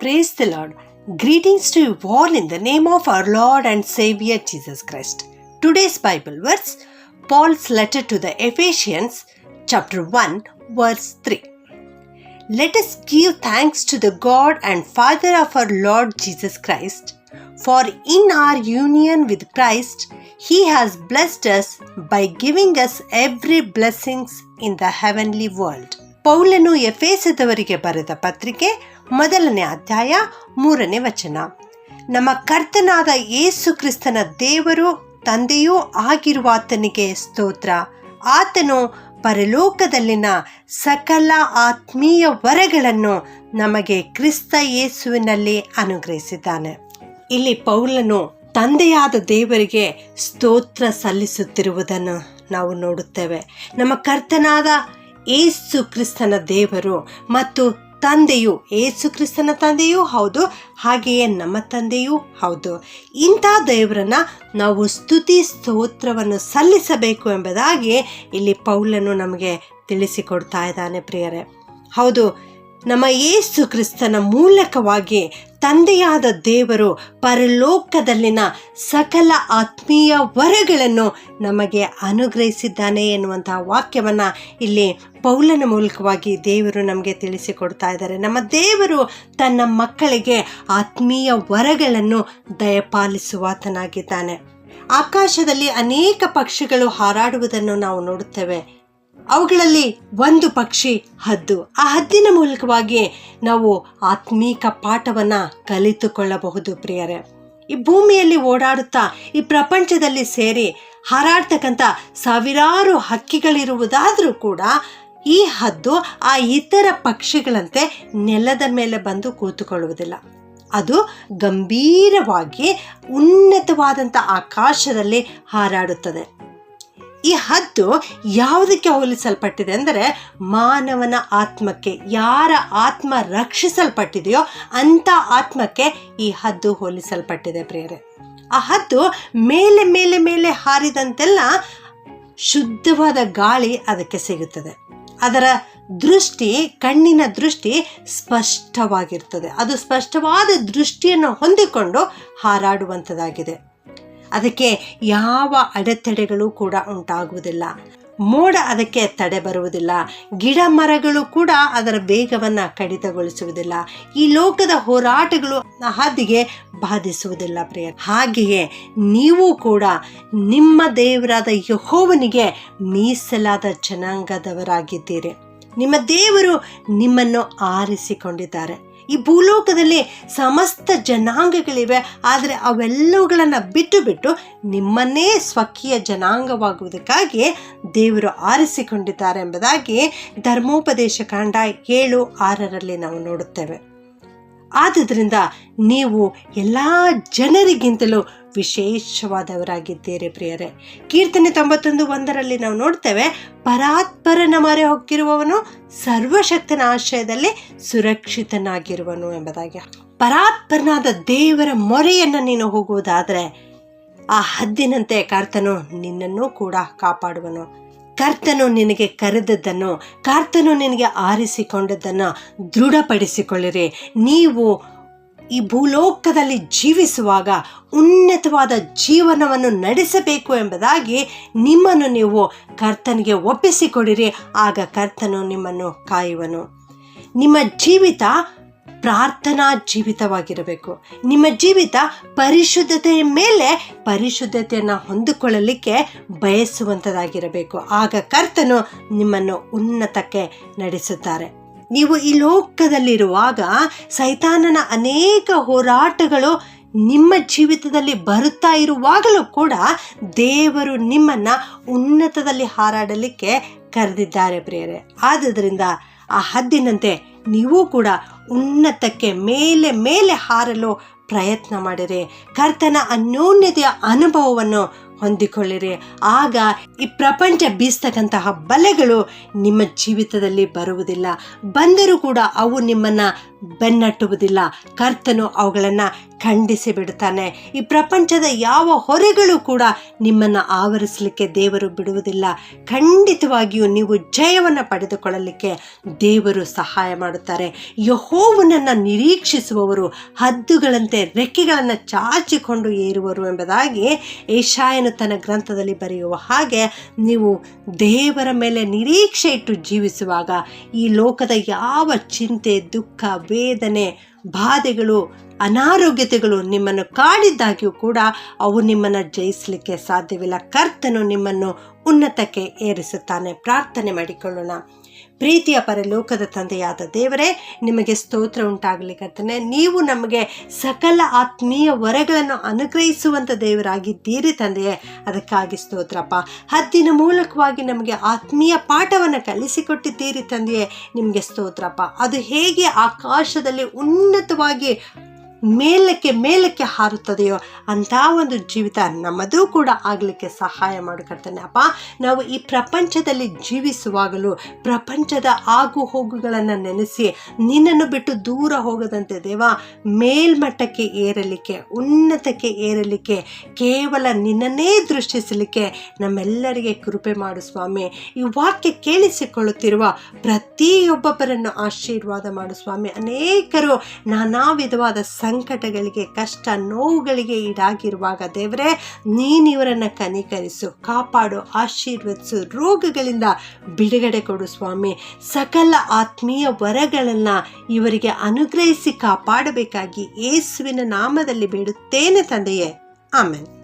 Praise the Lord. Greetings to you all in the name of our Lord and Savior Jesus Christ. Today's Bible verse Paul's letter to the Ephesians, chapter 1, verse 3. Let us give thanks to the God and Father of our Lord Jesus Christ, for in our union with Christ, He has blessed us by giving us every blessings in the heavenly world. ಪೌಲನು ಎಫೇಸದವರಿಗೆ ಬರೆದ ಪತ್ರಿಕೆ ಮೊದಲನೇ ಅಧ್ಯಾಯ ಮೂರನೇ ವಚನ. ನಮ್ಮ ಕರ್ತನಾದ ಯೇಸು ಕ್ರಿಸ್ತನ ದೇವರು, ತಂದೆಯೂ ಆಗಿರುವ ಆತನಿಗೆ ಸ್ತೋತ್ರ. ಆತನು ಪರಲೋಕದಲ್ಲಿನ ಸಕಲ ಆತ್ಮೀಯ ವರಗಳನ್ನು ನಮಗೆ ಕ್ರಿಸ್ತ ಯೇಸುವಿನಲ್ಲಿ ಅನುಗ್ರಹಿಸಿದ್ದಾನೆ. ಇಲ್ಲಿ ಪೌಲನು ತಂದೆಯಾದ ದೇವರಿಗೆ ಸ್ತೋತ್ರ ಸಲ್ಲಿಸುತ್ತಿರುವುದನ್ನು ನಾವು ನೋಡುತ್ತೇವೆ. ನಮ್ಮ ಕರ್ತನಾದ ಏಸು ಕ್ರಿಸ್ತನ ದೇವರು ಮತ್ತು ತಂದೆಯು, ಏಸು ಕ್ರಿಸ್ತನ ತಂದೆಯೂ ಹೌದು, ಹಾಗೆಯೇ ನಮ್ಮ ತಂದೆಯೂ ಹೌದು. ಇಂಥ ದೇವರನ್ನ ನಾವು ಸ್ತುತಿ ಸ್ತೋತ್ರವನ್ನು ಸಲ್ಲಿಸಬೇಕು ಎಂಬುದಾಗಿ ಇಲ್ಲಿ ಪೌಲನು ನಮಗೆ ತಿಳಿಸಿಕೊಡ್ತಾ ಇದ್ದಾನೆ ಪ್ರಿಯರೇ. ಹೌದು, ನಮ್ಮ ಯೇಸು ಕ್ರಿಸ್ತನ ಮೂಲಕವಾಗಿ ತಂದೆಯಾದ ದೇವರು ಪರಲೋಕದಲ್ಲಿನ ಸಕಲ ಆತ್ಮೀಯ ವರಗಳನ್ನು ನಮಗೆ ಅನುಗ್ರಹಿಸಿದ್ದಾನೆ ಎನ್ನುವಂತಹ ವಾಕ್ಯವನ್ನು ಇಲ್ಲಿ ಪೌಲನ ಮೂಲಕವಾಗಿ ದೇವರು ನಮಗೆ ತಿಳಿಸಿಕೊಡ್ತಾ ಇದ್ದಾರೆ. ನಮ್ಮ ದೇವರು ತನ್ನ ಮಕ್ಕಳಿಗೆ ಆತ್ಮೀಯ ವರಗಳನ್ನು ದಯಪಾಲಿಸುವಾತನಾಗಿದ್ದಾನೆ. ಆಕಾಶದಲ್ಲಿ ಅನೇಕ ಪಕ್ಷಿಗಳು ಹಾರಾಡುವುದನ್ನು ನಾವು ನೋಡುತ್ತೇವೆ. ಅವುಗಳಲ್ಲಿ ಒಂದು ಪಕ್ಷಿ ಹದ್ದು. ಆ ಹದ್ದಿನ ಮೂಲಕವಾಗಿ ನಾವು ಆತ್ಮೀಕ ಪಾಠವನ್ನು ಕಲಿತುಕೊಳ್ಳಬಹುದು ಪ್ರಿಯರೇ. ಈ ಭೂಮಿಯಲ್ಲಿ ಓಡಾಡುತ್ತಾ, ಈ ಪ್ರಪಂಚದಲ್ಲಿ ಸೇರಿ ಹಾರಾಡ್ತಕ್ಕಂಥ ಸಾವಿರಾರು ಹಕ್ಕಿಗಳಿರುವುದಾದರೂ ಕೂಡ ಈ ಹದ್ದು ಆ ಇತರ ಪಕ್ಷಿಗಳಂತೆ ನೆಲದ ಮೇಲೆ ಬಂದು ಕೂತುಕೊಳ್ಳುವುದಿಲ್ಲ. ಅದು ಗಂಭೀರವಾಗಿ ಉನ್ನತವಾದಂಥ ಆಕಾಶದಲ್ಲಿ ಹಾರಾಡುತ್ತದೆ. ಈ ಹದ್ದು ಯಾವುದಕ್ಕೆ ಹೋಲಿಸಲ್ಪಟ್ಟಿದೆ ಅಂದರೆ ಮಾನವನ ಆತ್ಮಕ್ಕೆ, ಯಾರ ಆತ್ಮ ರಕ್ಷಿಸಲ್ಪಟ್ಟಿದೆಯೋ ಅಂಥ ಆತ್ಮಕ್ಕೆ ಈ ಹದ್ದು ಹೋಲಿಸಲ್ಪಟ್ಟಿದೆ ಪ್ರೇರೇ ಆ ಹದ್ದು ಮೇಲೆ ಮೇಲೆ ಮೇಲೆ ಹಾರಿದಂತೆಲ್ಲ ಶುದ್ಧವಾದ ಗಾಳಿ ಅದಕ್ಕೆ ಸಿಗುತ್ತದೆ. ಅದರ ದೃಷ್ಟಿ, ಕಣ್ಣಿನ ದೃಷ್ಟಿ ಸ್ಪಷ್ಟವಾಗಿರ್ತದೆ. ಅದು ಸ್ಪಷ್ಟವಾದ ದೃಷ್ಟಿಯನ್ನು ಹೊಂದಿಕೊಂಡು ಹಾರಾಡುವಂಥದ್ದಾಗಿದೆ. ಅದಕ್ಕೆ ಯಾವ ಅಡೆತಡೆಗಳು ಕೂಡ ಉಂಟಾಗುವುದಿಲ್ಲ. ಮೋಡ ಅದಕ್ಕೆ ತಡೆ ಬರುವುದಿಲ್ಲ. ಗಿಡ ಮರಗಳು ಕೂಡ ಅದರ ಬೇಗವನ್ನು ಕಡಿತಗೊಳಿಸುವುದಿಲ್ಲ. ಈ ಲೋಕದ ಹೋರಾಟಗಳು ಹಾದಿಗೆ ಬಾಧಿಸುವುದಿಲ್ಲ ಪ್ರಿಯ ಹಾಗೆಯೇ ನೀವು ಕೂಡ ನಿಮ್ಮ ದೇವರಾದ ಯಹೋವನಿಗೆ ಮೀಸಲಾದ ಜನಾಂಗದವರಾಗಿದ್ದೀರಿ. ನಿಮ್ಮ ದೇವರು ನಿಮ್ಮನ್ನು ಆರಿಸಿಕೊಂಡಿದ್ದಾರೆ. ಈ ಭೂಲೋಕದಲ್ಲಿ ಸಮಸ್ತ ಜನಾಂಗಗಳಿವೆ. ಆದರೆ ಅವೆಲ್ಲವುಗಳನ್ನು ಬಿಟ್ಟು ಬಿಟ್ಟು ನಿಮ್ಮನ್ನೇ ಸ್ವಕೀಯ ಜನಾಂಗವಾಗುವುದಕ್ಕಾಗಿ ದೇವರು ಆರಿಸಿಕೊಂಡಿದ್ದಾರೆ ಎಂಬುದಾಗಿ ಧರ್ಮೋಪದೇಶ ಕಾಂಡ ಏಳು ಆರರಲ್ಲಿ ನಾವು ನೋಡುತ್ತೇವೆ. ಆದುದರಿಂದ ನೀವು ಎಲ್ಲ ಜನರಿಗಿಂತಲೂ ವಿಶೇಷವಾದವರಾಗಿದ್ದೀರಿ ಪ್ರಿಯರೇ. ಕೀರ್ತನೆ ತೊಂಬತ್ತೊಂದು ಒಂದರಲ್ಲಿ ನಾವು ನೋಡ್ತೇವೆ, ಪರಾತ್ಪರನ ಮರೆ ಹೊಕ್ಕಿರುವವನು ಸರ್ವಶಕ್ತನ ಆಶ್ರಯದಲ್ಲಿ ಸುರಕ್ಷಿತನಾಗಿರುವನು ಎಂಬುದಾಗಿ. ಪರಾತ್ಪರನಾದ ದೇವರ ಮೊರೆಯನ್ನು ನೀನು ಹೋಗುವುದಾದರೆ, ಆ ಹದ್ದಿನಂತೆ ಕರ್ತನು ನಿನ್ನನ್ನು ಕೂಡ ಕಾಪಾಡುವನು. ಕರ್ತನು ನಿನಗೆ ಕರೆದದ್ದನ್ನು, ಕರ್ತನು ನಿನಗೆ ಆರಿಸಿಕೊಂಡದ್ದನ್ನು ದೃಢಪಡಿಸಿಕೊಳ್ಳಿರಿ. ನೀವು ಈ ಭೂಲೋಕದಲ್ಲಿ ಜೀವಿಸುವಾಗ ಉನ್ನತವಾದ ಜೀವನವನ್ನು ನಡೆಸಬೇಕು ಎಂಬುದಾಗಿ ನಿಮ್ಮನ್ನು ನೀವು ಕರ್ತನಿಗೆ ಒಪ್ಪಿಸಿಕೊಡಿರಿ. ಆಗ ಕರ್ತನು ನಿಮ್ಮನ್ನು ಕಾಯುವನು. ನಿಮ್ಮ ಜೀವಿತ ಪ್ರಾರ್ಥನಾ ಜೀವಿತವಾಗಿರಬೇಕು. ನಿಮ್ಮ ಜೀವಿತ ಪರಿಶುದ್ಧತೆಯ ಮೇಲೆ ಪರಿಶುದ್ಧತೆಯನ್ನು ಹೊಂದಿಕೊಳ್ಳಲಿಕ್ಕೆ ಬಯಸುವಂಥದ್ದಾಗಿರಬೇಕು ಆಗ ಕರ್ತನು ನಿಮ್ಮನ್ನು ಉನ್ನತಕ್ಕೆ ನಡೆಸುತ್ತಾರೆ. ನೀವು ಈ ಲೋಕದಲ್ಲಿರುವಾಗ ಸೈತಾನನ ಅನೇಕ ಹೋರಾಟಗಳು ನಿಮ್ಮ ಜೀವಿತದಲ್ಲಿ ಬರುತ್ತಾ ಇರುವಾಗಲೂ ಕೂಡ ದೇವರು ನಿಮ್ಮನ್ನು ಉನ್ನತದಲ್ಲಿ ಹಾರಾಡಲಿಕ್ಕೆ ಕರೆದಿದ್ದಾರೆ ಪ್ರಿಯರೇ. ಆದ್ದರಿಂದ ಆ ಹದ್ದಿನಂತೆ ನೀವು ಕೂಡ ಉನ್ನತಕ್ಕೆ ಮೇಲೆ ಮೇಲೆ ಹಾರಲು ಪ್ರಯತ್ನ ಮಾಡಿರಿ. ಕರ್ತನ ಅನ್ಯೋನ್ಯತೆಯ ಅನುಭವವನ್ನು ಹೊಂದಿಕೊಳ್ಳಿರಿ. ಆಗ ಈ ಪ್ರಪಂಚ ಬೀಸ್ತಕ್ಕಂತಹ ಬಲೆಗಳು ನಿಮ್ಮ ಜೀವಿತದಲ್ಲಿ ಬರುವುದಿಲ್ಲ. ಬಂದರೂ ಕೂಡ ಅವು ನಿಮ್ಮನ್ನು ಬೆನ್ನಟ್ಟುವುದಿಲ್ಲ. ಕರ್ತನು ಅವುಗಳನ್ನು ಖಂಡಿಸಿ ಬಿಡುತ್ತಾನೆ. ಈ ಪ್ರಪಂಚದ ಯಾವ ಹೊರೆಗಳು ಕೂಡ ನಿಮ್ಮನ್ನು ಆವರಿಸಲಿಕ್ಕೆ ದೇವರು ಬಿಡುವುದಿಲ್ಲ. ಖಂಡಿತವಾಗಿಯೂ ನೀವು ಜಯವನ್ನು ಪಡೆದುಕೊಳ್ಳಲಿಕ್ಕೆ ದೇವರು ಸಹಾಯ ಮಾಡುತ್ತಾರೆ. ಯಹೋವನನ್ನು ನಿರೀಕ್ಷಿಸುವವರು, ಹದ್ದುಗಳಂತೆ ರೆಕ್ಕೆಗಳನ್ನು ಚಾಚಿಕೊಂಡು ಏರುವರು ಎಂಬುದಾಗಿ ಏಷಾಯನು ತನ್ನ ಗ್ರಂಥದಲ್ಲಿ ಬರೆಯುವ ಹಾಗೆ ನೀವು ದೇವರ ಮೇಲೆ ನಿರೀಕ್ಷೆ ಇಟ್ಟು ಜೀವಿಸುವಾಗ ಈ ಲೋಕದ ಯಾವ ಚಿಂತೆ, ದುಃಖ, ವೇದನೆ, ಬಾಧೆಗಳು, ಅನಾರೋಗ್ಯತೆಗಳು ನಿಮ್ಮನ್ನು ಕಾಡಿದ್ದಾಗಿಯೂ ಕೂಡ ಅವು ನಿಮ್ಮನ್ನು ಜಯಿಸಲಿಕ್ಕೆ ಸಾಧ್ಯವಿಲ್ಲ. ಕರ್ತನು ನಿಮ್ಮನ್ನು ಉನ್ನತಕ್ಕೆ ಏರಿಸುತ್ತಾನೆ. ಪ್ರಾರ್ಥನೆ ಮಾಡಿಕೊಳ್ಳೋಣ. ಪ್ರೀತಿಯ ಪರಲೋಕದ ತಂದೆಯಾದ ದೇವರೇ, ನಿಮಗೆ ಸ್ತೋತ್ರ ಉಂಟಾಗಲಿ ನೀವು ನಮಗೆ ಸಕಲ ಆತ್ಮೀಯ ವರಗಳನ್ನು ಅನುಗ್ರಹಿಸುವಂಥ ದೇವರಾಗಿದ್ದೀರಿ ತಂದೆಯೇ. ಅದಕ್ಕಾಗಿ ಸ್ತೋತ್ರಪ್ಪ. ಹದ್ದಿನ ಮೂಲಕವಾಗಿ ನಮಗೆ ಆತ್ಮೀಯ ಪಾಠವನ್ನು ಕಲಿಸಿಕೊಟ್ಟಿದ್ದೀರಿ ತಂದೆಯೇ. ನಿಮಗೆ ಸ್ತೋತ್ರಪ್ಪ. ಅದು ಹೇಗೆ ಆಕಾಶದಲ್ಲಿ ಉನ್ನತವಾಗಿ ಮೇಲಕ್ಕೆ ಮೇಲಕ್ಕೆ ಹಾರುತ್ತದೆಯೋ ಅಂಥ ಒಂದು ಜೀವಿತ ನಮ್ಮದು ಕೂಡ ಆಗಲಿಕ್ಕೆ ಸಹಾಯ ಮಾಡಿಕೊಡ್ತಾನೆ ಅಪ್ಪ, ನಾವು ಈ ಪ್ರಪಂಚದಲ್ಲಿ ಜೀವಿಸುವಾಗಲೂ ಪ್ರಪಂಚದ ಆಗು ಹೋಗುಗಳನ್ನು ನೆನೆಸಿ ನಿನ್ನನ್ನು ಬಿಟ್ಟು ದೂರ ಹೋಗದಂತೆ ದೇವ, ಮೇಲ್ಮಟ್ಟಕ್ಕೆ ಏರಲಿಕ್ಕೆ, ಉನ್ನತಕ್ಕೆ ಏರಲಿಕ್ಕೆ, ಕೇವಲ ನಿನ್ನನ್ನೇ ದೃಷ್ಟಿಸಲಿಕ್ಕೆ ನಮ್ಮೆಲ್ಲರಿಗೆ ಕೃಪೆ ಮಾಡು ಸ್ವಾಮಿ. ಈ ವಾಕ್ಯ ಕೇಳಿಸಿಕೊಳ್ಳುತ್ತಿರುವ ಪ್ರತಿಯೊಬ್ಬೊಬ್ಬರನ್ನು ಆಶೀರ್ವಾದ ಮಾಡು ಸ್ವಾಮಿ. ಅನೇಕರು ನಾನಾ ವಿಧವಾದ ಸಂಕಟಗಳಿಗೆ, ಕಷ್ಟ ನೋವುಗಳಿಗೆ ಈಡಾಗಿರುವಾಗ ದೇವರೇ ನೀನಿವರನ್ನು ಕನಿಕರಿಸು, ಕಾಪಾಡು, ಆಶೀರ್ವದಿಸು, ರೋಗಗಳಿಂದ ಬಿಡುಗಡೆ ಕೊಡು ಸ್ವಾಮಿ. ಸಕಲ ಆತ್ಮೀಯ ವರಗಳನ್ನು ಇವರಿಗೆ ಅನುಗ್ರಹಿಸಿ ಕಾಪಾಡಬೇಕಾಗಿ ಯೇಸುವಿನ ನಾಮದಲ್ಲಿ ಬೇಡುತ್ತೇನೆ ತಂದೆಯೇ. ಆಮೇಲೆ